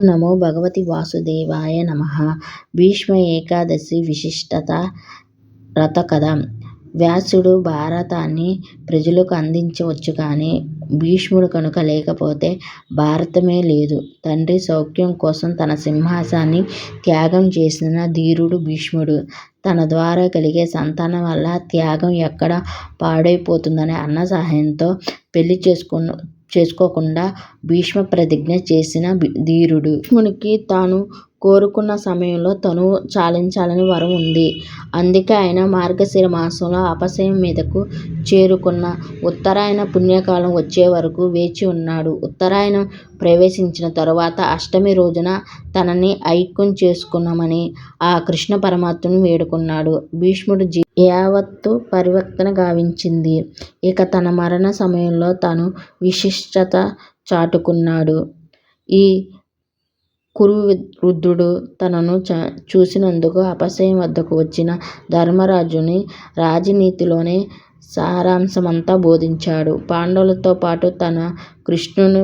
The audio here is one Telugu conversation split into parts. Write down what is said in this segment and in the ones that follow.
నమో భగవతి వాసుదేవాయ నమ భీష్మ ఏకాదశి విశిష్టత రథకథ వ్యాసుడు భారతాన్ని ప్రజలకు అందించవచ్చు కానీ భీష్ముడు కనుక లేకపోతే భారతమే లేదు. తండ్రి సౌఖ్యం కోసం తన సింహాసాన్ని త్యాగం చేసిన ధీరుడు భీష్ముడు. తన ద్వారా కలిగే సంతానం వల్ల త్యాగం ఎక్కడ పాడైపోతుందనే అన్న సహాయంతో పెళ్ళి చేసుకోకుండా భీష్మ ప్రతిజ్ఞ చేసిన ధీరుడు. భీష్మునికి తాను కోరుకున్న సమయంలో తనువు చాలించాలని వరం ఉంది. అందుకే ఆయన మార్గశిర మాసంలో అపశయం మీదకు చేరుకున్న ఉత్తరాయణ పుణ్యకాలం వచ్చేవరకు వేచి ఉన్నాడు. ఉత్తరాయణం ప్రవేశించిన తరువాత అష్టమి రోజున తనని ఐక్యం చేసుకున్నామని ఆ కృష్ణ పరమాత్మను వేడుకున్నాడు. భీష్ముడి జీవితం యావత్తూ పరివర్తన గావించింది. ఇక తన మరణ సమయంలో తను విశిష్టత చాటుకున్నాడు. ఈ కురు వృద్ధుడు తనను చ చూసినందుకు అపశయం వద్దకు వచ్చిన ధర్మరాజుని రాజనీతిలోని సారాంశమంతా బోధించాడు. పాండవులతో పాటు తను కృష్ణుని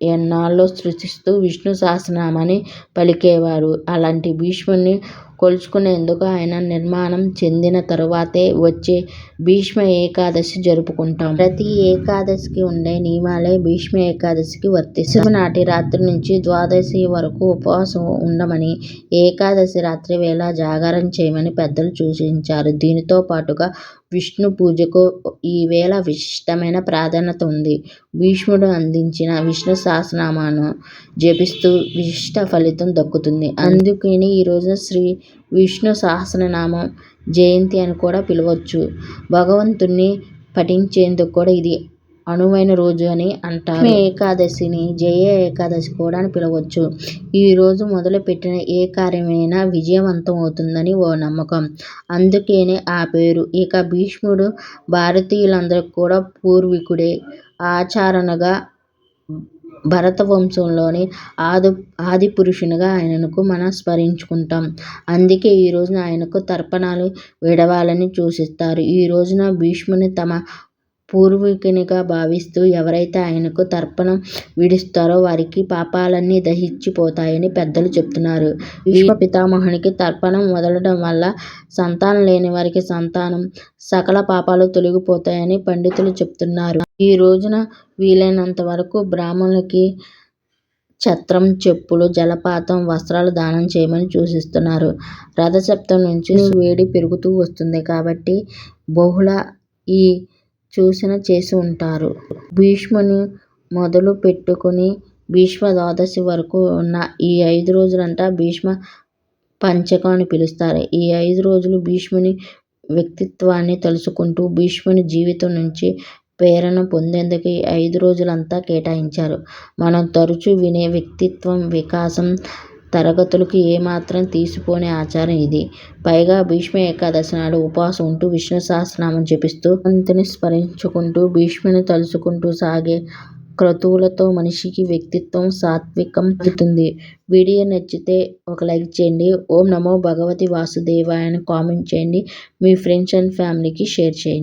ఎన్నాళ్ళో స్తుతిస్తూ విష్ణు సహస్రనామాన్ని పలికేవాడు. అలాంటి భీష్ముడిని కొలుచుకునేందుకు ఆయన నిర్మాణం చెందిన తరువాతే వచ్చే భీష్మ ఏకాదశి జరుపుకుంటాం. ప్రతి ఏకాదశికి ఉండే నియమాలే భీష్మ ఏకాదశికి వర్తిస్తాయి. దశమి నాటి రాత్రి నుంచి ద్వాదశి వరకు ఉపవాసం ఉండమని, ఏకాదశి రాత్రి వేళ జాగారం చేయమని పెద్దలు సూచించారు. దీనితో పాటుగా విష్ణు పూజకు ఈ వేళ విశిష్టమైన ప్రాధాన్యత ఉంది. భీష్ముడు అందించిన విష్ణు సహస్రనామాను జపిస్తూ విశిష్ట ఫలితం దక్కుతుంది. అందుకని ఈ శ్రీ విష్ణు సహస్రనామం జయంతి అని కూడా పిలవచ్చు. భగవంతుణ్ణి పఠించేందుకు కూడా ఇది అనువైన రోజు అని అంటారు. ఏకాదశిని జయ ఏకాదశి కూడా అని పిలవచ్చు. ఈ రోజు మొదలుపెట్టిన ఏ కార్యమైనా విజయవంతం అవుతుందని ఓ నమ్మకం. అందుకేనే ఆ పేరు. ఇక భీష్ముడు భారతీయులందరికీ కూడా పూర్వీకుడే. ఆచారణగా భరతవంశంలోని ఆదిపురుషునిగా ఆయనను మనం స్మరించుకుంటాం. అందుకే ఈ రోజున ఆయనకు తర్పణాలు విడవాలని సూచిస్తారు. ఈ రోజున భీష్ముడిని తమ పూర్వీకునిగా భావిస్తూ ఎవరైతే ఆయనకు తర్పణం విడుస్తారో వారికి పాపాలన్నీ దహించిపోతాయని పెద్దలు చెబుతున్నారు. భీష్మ పితామహునికి తర్పణం వదలడం వల్ల సంతానం లేని వారికి సంతానం, సకల పాపాలు తొలగిపోతాయని పండితులు చెబుతున్నారు. ఈ రోజున వీలైనంత వరకు బ్రాహ్మణులకి ఛత్రం, చెప్పులు, జలపాతం, వస్త్రాలు దానం చేయమని సూచిస్తున్నారు. రథసప్తమి నుంచి వేడి పెరుగుతూ వస్తుంది కాబట్టి బహుళ ఈ సూచన చేసి ఉంటారు. భీష్ముని మొదలు పెట్టుకుని భీష్మ ద్వాదశి వరకు ఉన్న ఈ ఐదు రోజులంతా భీష్మ పంచకం అని పిలుస్తారు. ఈ ఐదు రోజులు భీష్ముని వ్యక్తిత్వాన్ని తెలుసుకుంటూ భీష్ముని జీవితం నుంచి ప్రేరణ పొందేందుకు ఈ ఐదు రోజులంతా కేటాయించారు. మనం తరచూ వినే వ్యక్తిత్వ వికాసం తరగతులకు ఏమాత్రం తీసిపోని ఆచారం ఇది. పైగా భీష్మ ఏకాదశి నాడు ఉపవాసం ఉంటూ విష్ణు సహస్రనామం జపిస్తూ, భగవంతుని స్మరించుకుంటూ, భీష్ముని తలుచుకుంటూ సాగే క్రతువులతో మనిషి వ్యక్తిత్వం సాత్వికం అవుతుంది. వీడియో నచ్చితే ఒక లైక్ చేయండి. ఓం నమో భగవతి వాసుదేవాయ అని కామెంట్ చేయండి. మీ ఫ్రెండ్స్ అండ్ ఫ్యామిలీకి షేర్ చేయండి.